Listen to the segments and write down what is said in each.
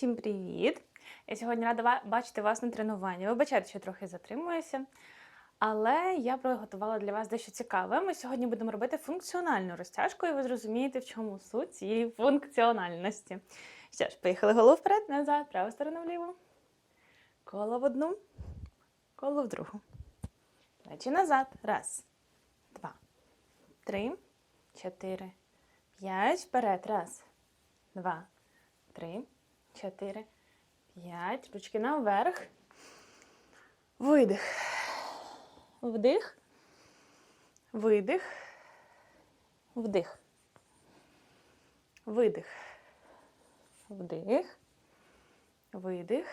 всім привіт! Я сьогодні рада бачити вас на тренуванні. Вибачайте, що трохи затримуюся, але я приготувала для вас дещо цікаве. Ми сьогодні будемо робити функціональну розтяжку, і ви зрозумієте, в чому суть цієї функціональності. Що ж, поїхали голову вперед, назад, праву сторону вліво. Коло в одну, коло в другу. Плечі назад. Раз, два, три, чотири, п'ять. Вперед. Раз, два, три, чотири, п'ять. Ручки наверх. Видих. Вдих. Видих. Вдих. Видих. Вдих. Видих.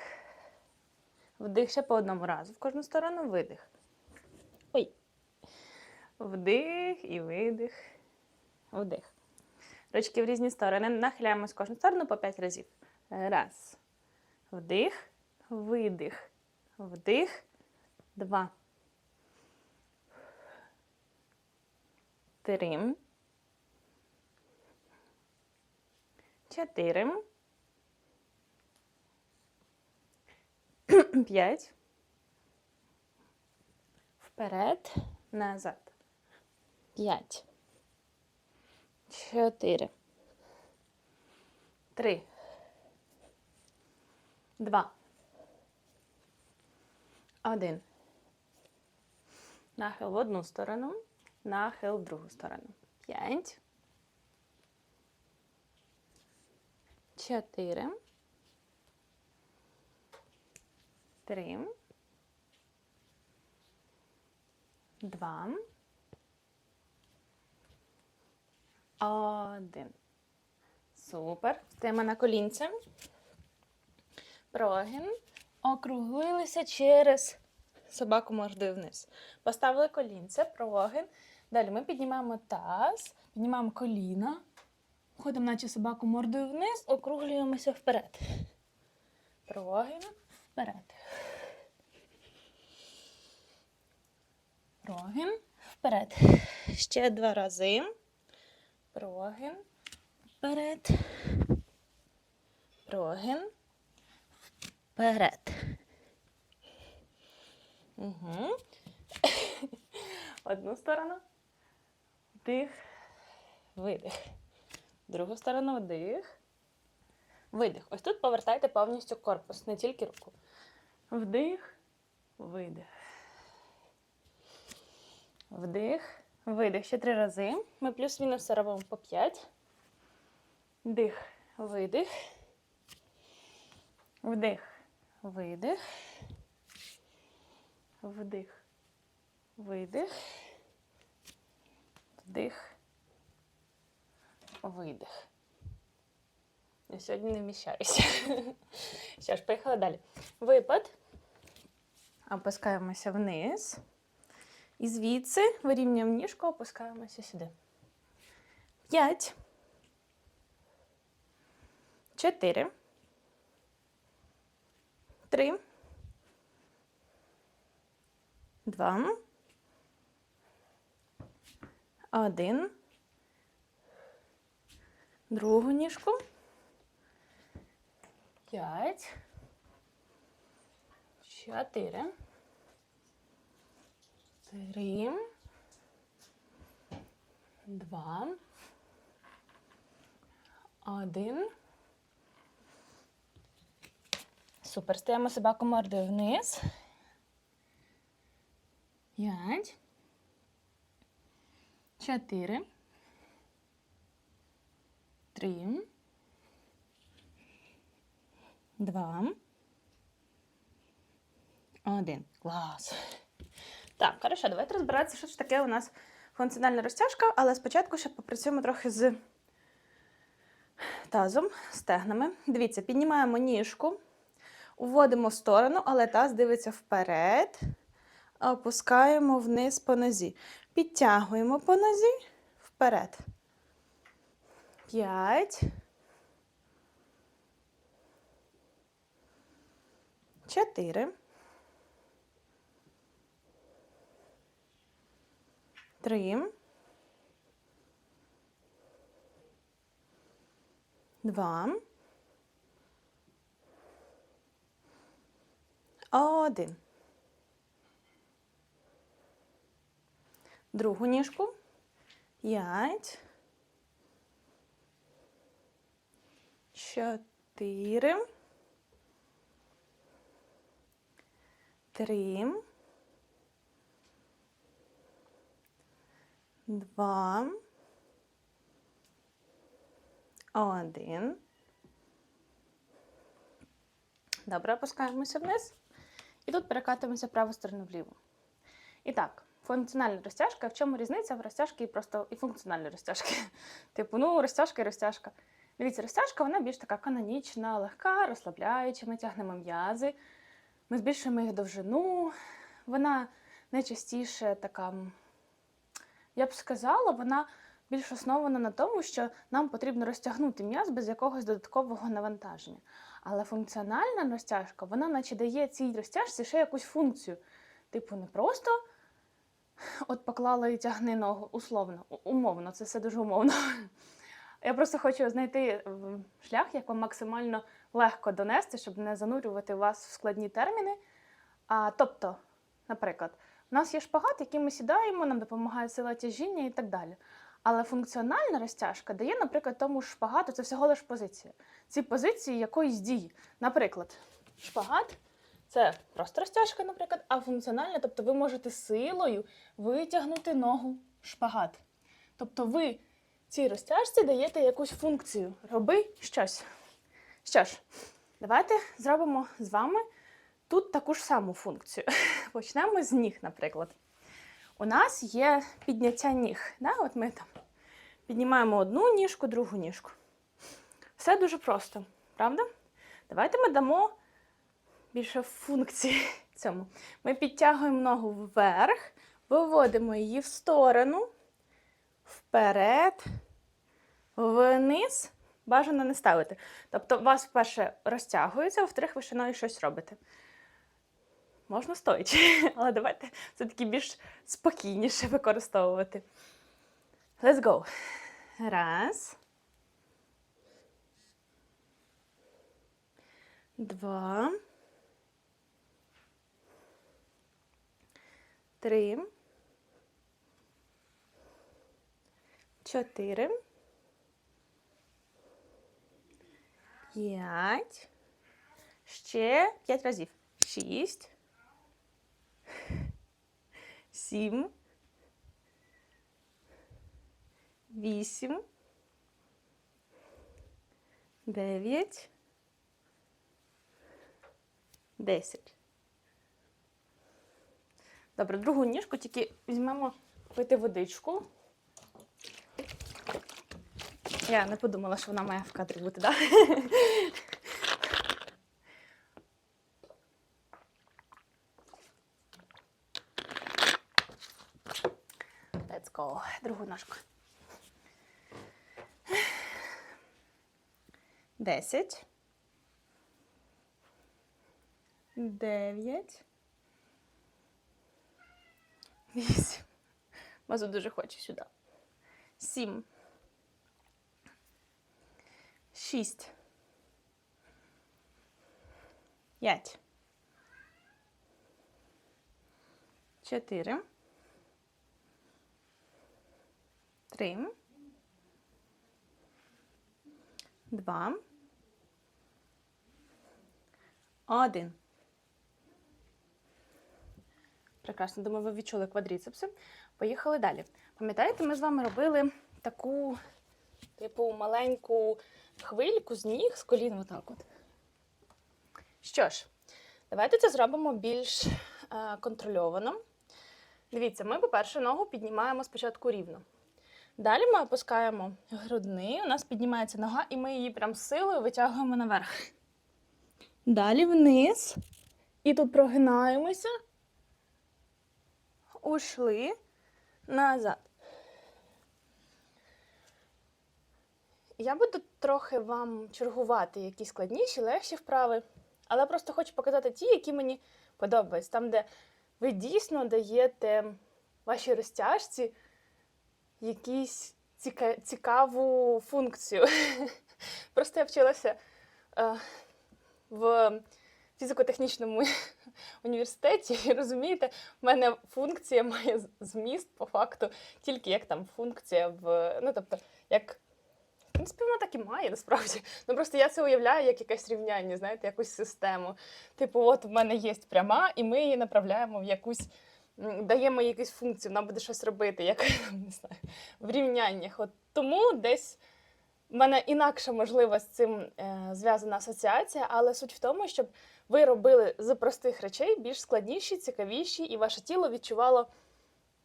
Вдих ще по одному разу в кожну сторону. Видих. Ой. Вдих і видих. Вдих. Ручки в різні сторони. Нахиляємось в кожну сторону по 5 разів. Раз. Вдих. Видих. Вдих. Два. Три. Чотири. П'ять. Вперед. Назад. П'ять. Чотири. Три. Два. Один. Нахил в одну сторону. Нахил в другу сторону. П'ять. Чотири. Три. Два. Один. Супер. Стаємо на колінця. Прогин. Округлилися через собаку мордою вниз. Поставили колінце, прогин. Далі ми піднімаємо таз, піднімаємо коліна. Ходимо, наче собаку мордою вниз, округлюємося вперед. Прогин вперед. Прогин вперед. Ще два рази. Прогин. Вперед. Прогин. Вперед. Угу. Одну сторону. Вдих. Видих. Другу сторону вдих. Видих. Ось тут повертайте повністю корпус, не тільки руку. Вдих, видих. Вдих, видих. Ще три рази. Ми плюс-мінус робимо по 5. Вдих, видих. Вдих, видих. Вдих. Видих. Вдих. Видих. Я сьогодні не вміщаюся. Що ж, поїхали далі. Випад. Опускаємося вниз. І звідси вирівнюємо ніжку, опускаємося сюди. П'ять. Чотири. Три. Два. Один. Другу ніжку. П'ять. Чотири. Три. Два. Один. Супер. Стаємо собаку мордою вниз. П'ять. Чотири. Три. Два. Один. Клас. Так, хорошо, давайте розбиратися, що ж таке у нас функціональна розтяжка, але спочатку ще попрацюємо трохи з тазом, стегнами. Дивіться, піднімаємо ніжку, уводимо в сторону, але таз дивиться вперед. Опускаємо вниз по нозі. Підтягуємо по нозі вперед. П'ять. Чотири. Три. Два. Один. Другу ніжку. П'ять. Чотири. Три. Два. Один. Добре, опускаємося вниз. І тут перекатуємося праву сторону вліво. І так, функціональна розтяжка. В чому різниця в розтяжки і просто і функціональної розтяжки? Типу, ну, розтяжка і розтяжка. Дивіться, розтяжка вона більш така канонічна, легка, розслабляюча, ми тягнемо м'язи, ми збільшуємо їх довжину. Вона найчастіше така, я б сказала, вона більш основана на тому, що нам потрібно розтягнути м'яз без якогось додаткового навантаження. Але функціональна розтяжка, вона наче дає цій розтяжці ще якусь функцію. Типу, не просто от поклала і тягни ногу, условно, умовно, це все дуже умовно. Я просто хочу знайти шлях, як вам максимально легко донести, щоб не занурювати вас в складні терміни. А, тобто, наприклад, у нас є шпагат, який ми сідаємо, нам допомагає сила тяжіння і так далі. Але функціональна розтяжка дає, наприклад, тому ж шпагату це всього лиш позиція. Ці позиції якоїсь дії. Наприклад, шпагат це просто розтяжка, наприклад, а функціональна, тобто ви можете силою витягнути ногу шпагат. Тобто ви цій розтяжці даєте якусь функцію. Роби щось. Що ж, давайте зробимо з вами тут таку ж саму функцію. Почнемо з ніг, наприклад. У нас є підняття ніг. Да? От ми там піднімаємо одну ніжку, другу ніжку. Все дуже просто, правда? Давайте ми дамо більше функцій цьому. Ми підтягуємо ногу вверх, виводимо її в сторону, вперед, вниз. Бажано не ставити. Тобто, у вас вперше розтягується, а вторих ви ще щось робите. Можна стоячи, але давайте все-таки більш спокійніше використовувати. Let's go. Раз. Два. Три. Чотири. П'ять. Ще п'ять разів. Шість. Сім. Вісім. Дев'ять. Десять. Добре, другу ніжку тільки візьмемо пити водичку. Я не подумала, що вона має в кадрі бути, так? Да? Let's go. Другу ножку. Десять. Дев'ять. Вісім. Мазу дуже хоче сюди. Сім. Шість. П'ять. Чотири. Три. Два. Один. Прекрасно, думаю, ви відчули квадріцепси. Поїхали далі. Пам'ятаєте, ми з вами робили таку, типу, маленьку хвильку з ніг з колін отак от. Що ж, давайте це зробимо більш е, контрольовано. Дивіться, ми, по-перше, ногу піднімаємо спочатку рівно. Далі ми опускаємо грудний, у нас піднімається нога, і ми її прям силою витягуємо наверх. Далі вниз. І тут прогинаємося. Ушли назад. Я буду трохи вам чергувати якісь складніші, легші вправи, але просто хочу показати ті, які мені подобаються. Там, де ви дійсно даєте вашій розтяжці якусь ціка... цікаву функцію. Просто я вчилася е, в фізико-технічному університеті, і розумієте, в мене функція має зміст по факту тільки як там функція в. Ну, тобто, як. В принципі, вона так і має насправді. Ну просто я це уявляю як якесь рівняння, знаєте, якусь систему. Типу, от в мене є пряма, і ми її направляємо в якусь. Даємо їй якусь функцію, вона буде щось робити, як не знаю, в рівняннях. От тому десь в мене інакша можливо з цим е, зв'язана асоціація, але суть в тому, щоб ви робили з простих речей більш складніші, цікавіші, і ваше тіло відчувало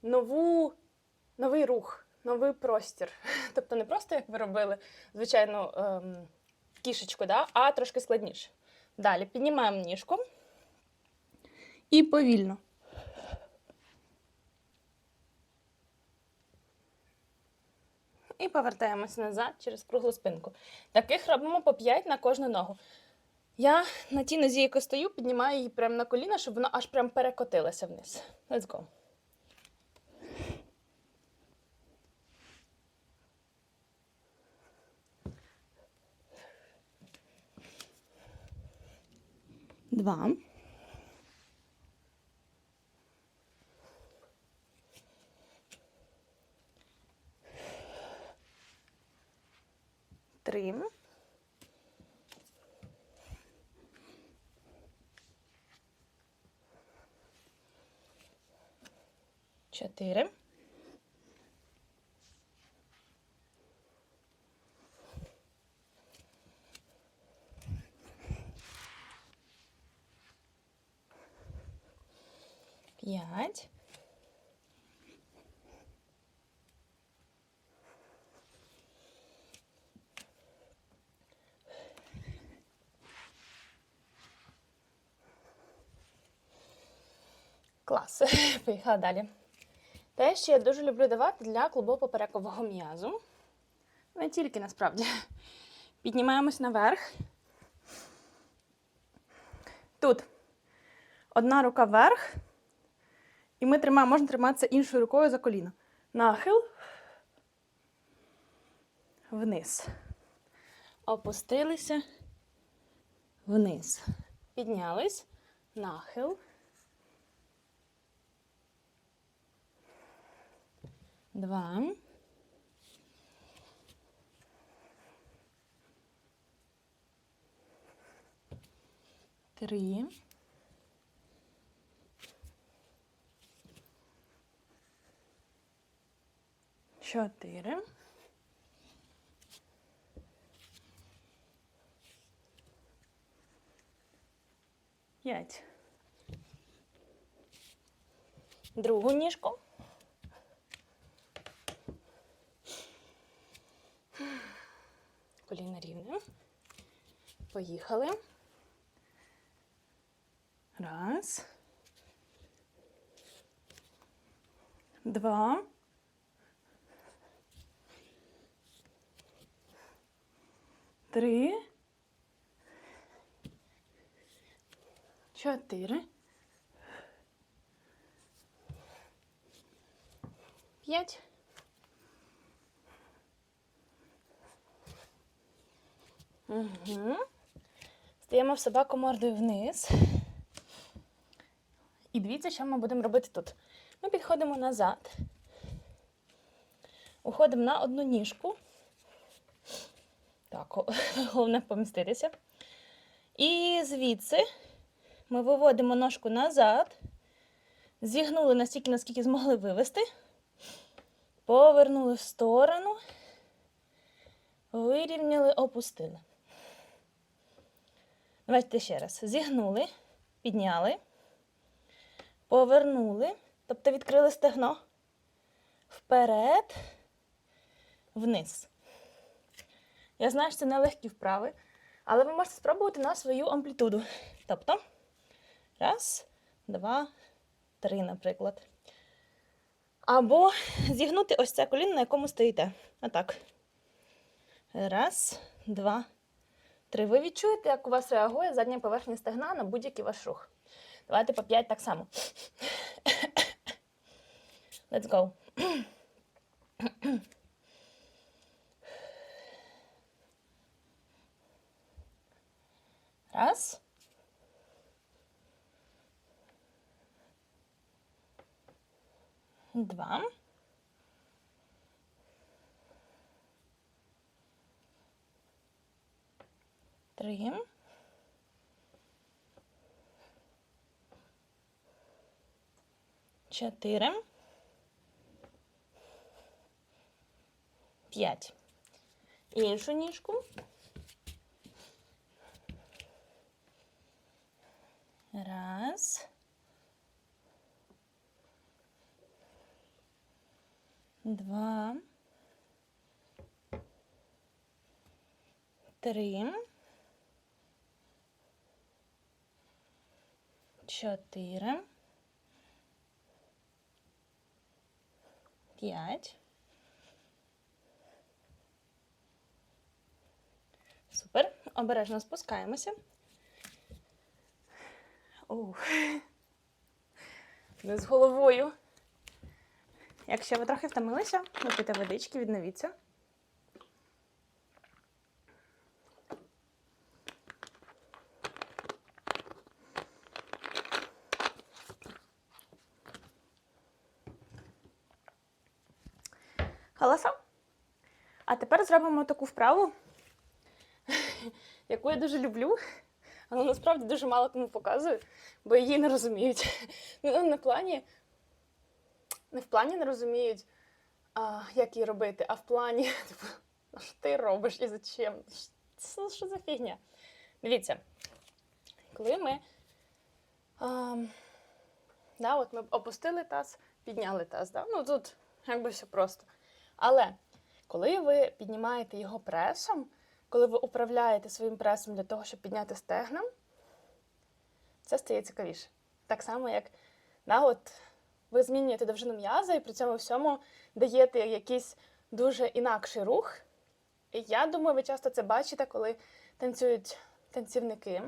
нову, новий рух, новий простір. Тобто не просто як ви робили звичайну ем, кішечку, да? а трошки складніше. Далі піднімаємо ніжку і повільно. І повертаємося назад через круглу спинку. Таких робимо по 5 на кожну ногу. Я на тій нозі, яку стою, піднімаю її прямо на коліна, щоб вона аж прям перекотилася вниз. Let's go. Два. Три. Чотири. П'ять. Клас. Поїхала далі. Те, що я дуже люблю давати для клубово-поперекового м'язу. Не тільки насправді. Піднімаємось наверх. Тут одна рука вверх. І ми тримаємо, можна триматися іншою рукою за коліно. Нахил. Вниз. Опустилися. Вниз. Піднялись. Нахил. Два. Три. Чотири. П'ять. Другу ніжку. Коліна рівне. Поїхали. Раз. Два. Три. Чотири. П'ять. Угу. Стаємо в собаку мордою вниз. І дивіться, що ми будемо робити тут. Ми підходимо назад, уходимо на одну ніжку. Так, головне поміститися. І звідси ми виводимо ножку назад, зігнули настільки, наскільки змогли вивести, повернули в сторону, вирівняли, опустили. Давайте ще раз. Зігнули, підняли, повернули, тобто відкрили стегно вперед, вниз. Я знаю, що це нелегкі вправи, але ви можете спробувати на свою амплітуду. Тобто, раз, два, три, наприклад. Або зігнути ось це коліно, на якому стоїте. Отак. Раз, два, Три. Ви відчуєте, як у вас реагує задня поверхня стегна на будь-який ваш рух. Давайте по п'ять так само. Let's go. Раз. Два. Три. Чотири. П'ять. Іншу ніжку. Раз. Два. Три. Чотири. П'ять. Супер. Обережно спускаємося. Ух. Не з головою. Якщо ви трохи втомилися, випийте водички, відновіться. Голоса. А тепер зробимо таку вправу, яку я дуже люблю, але насправді дуже мало кому показую, бо її не розуміють. Ну, в плані, не в плані не розуміють, а, як її робити, а в плані, типу, «Ну, що ти робиш і зачем? Що, що за фігня? Дивіться, коли ми. А, да, от ми опустили таз, підняли таз. Да? Ну тут якби все просто. Але коли ви піднімаєте його пресом, коли ви управляєте своїм пресом для того, щоб підняти стегна, це стає цікавіше. Так само, як да, от, ви змінюєте довжину м'яза і при цьому всьому даєте якийсь дуже інакший рух. І я думаю, ви часто це бачите, коли танцюють танцівники.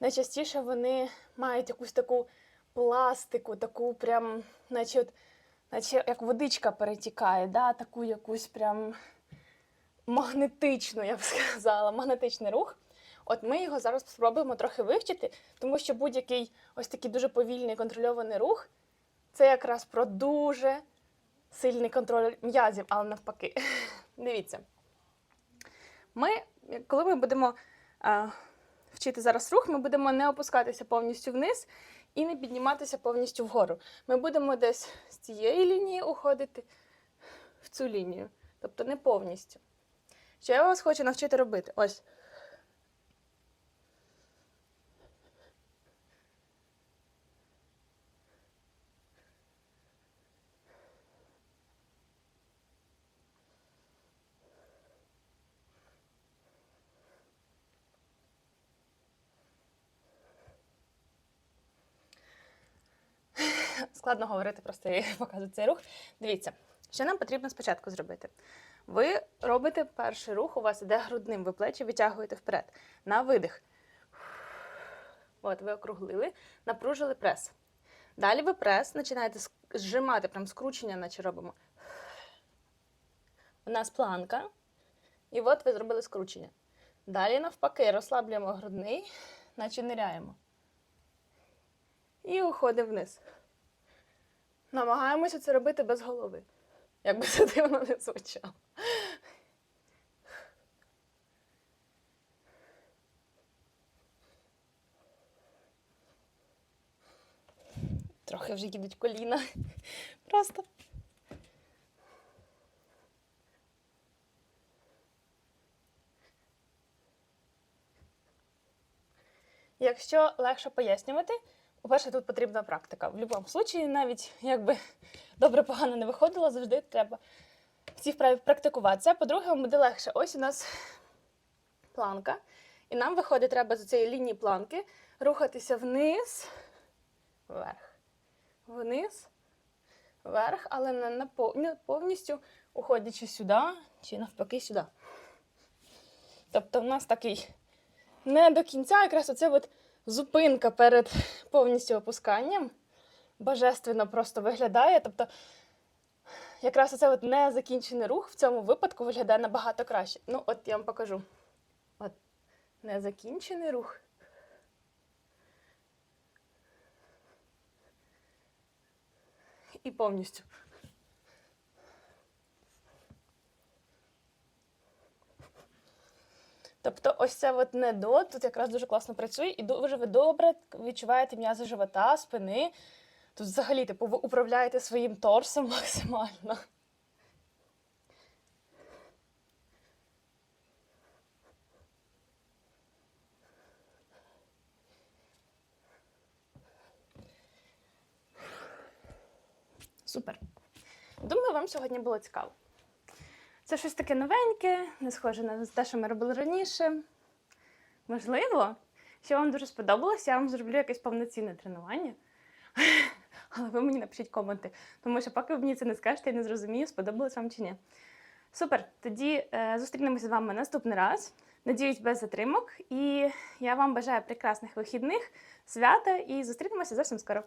Найчастіше вони мають якусь таку пластику, таку прям, наче, от, наче як водичка перетікає, да? таку якусь прям магнетичну, я б сказала, магнетичний рух. От ми його зараз спробуємо трохи вивчити, тому що будь-який ось такий дуже повільний контрольований рух це якраз про дуже сильний контроль м'язів, але навпаки. Дивіться. Ми, коли ми будемо а, вчити зараз рух, ми будемо не опускатися повністю вниз і не підніматися повністю вгору. Ми будемо десь з цієї лінії уходити в цю лінію, тобто не повністю. Що я вас хочу навчити робити? Ось. Складно говорити, просто я показую цей рух. Дивіться, що нам потрібно спочатку зробити? Ви робите перший рух, у вас іде грудним, ви плечі витягуєте вперед. На видих. От, ви округлили, напружили прес. Далі ви прес починаєте зжимати, прям скручення, наче робимо. У нас планка. І от ви зробили скручення. Далі, навпаки, розслаблюємо грудний, наче ниряємо. І уходимо вниз. Намагаємося це робити без голови. Як би це дивно не звучало. Трохи вже їдуть коліна. Просто. Якщо легше пояснювати, по-перше, тут потрібна практика. В будь-якому випадку, навіть якби добре погано не виходило, завжди треба в цій вправі практикуватися. По-друге, буде легше. Ось у нас планка. І нам виходить, треба з цієї лінії планки рухатися вниз, вверх, вниз, вверх, але не, повністю уходячи сюди чи навпаки сюди. Тобто, в нас такий не до кінця, якраз оце от зупинка перед повністю опусканням. Божественно просто виглядає. Тобто, якраз оце от незакінчений рух в цьому випадку виглядає набагато краще. Ну, от я вам покажу. От незакінчений рух. і повністю. Тобто, ось це от не до тут якраз дуже класно працює, і дуже ви добре відчуваєте м'язи живота, спини. Тут взагалі, типу, ви управляєте своїм торсом максимально. Супер. Думаю, вам сьогодні було цікаво. Це щось таке новеньке, не схоже на те, що ми робили раніше. Можливо, що вам дуже сподобалось, я вам зроблю якесь повноцінне тренування. Але ви мені напишіть коменти, тому що поки ви мені це не скажете, я не зрозумію, сподобалось вам чи ні. Супер! Тоді е, зустрінемося з вами наступний раз. Надіюсь, без затримок. І я вам бажаю прекрасних вихідних, свята і зустрінемося зовсім скоро.